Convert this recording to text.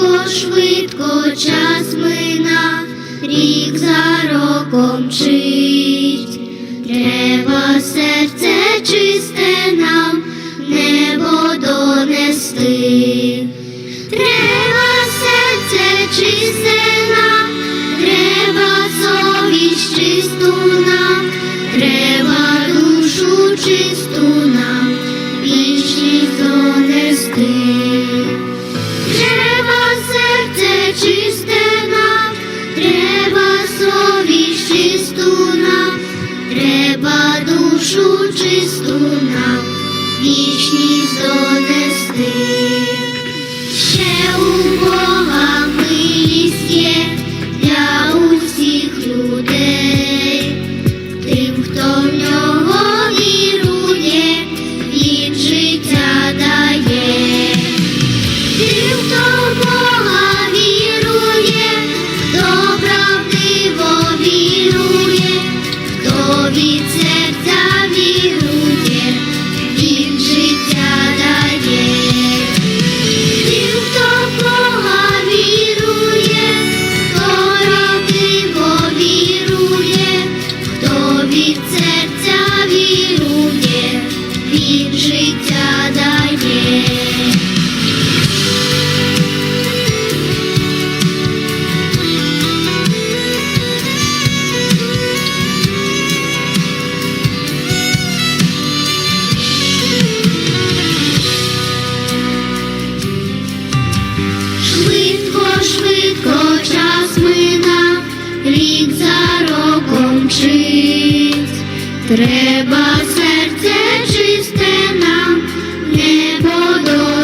швидко, швидко час мина, рік за роком чить, Треба серце чисте нам, небо донести. Треба Треба душу чисту нам вічність донести. Powiedz Треба серце чисте нам не подобається.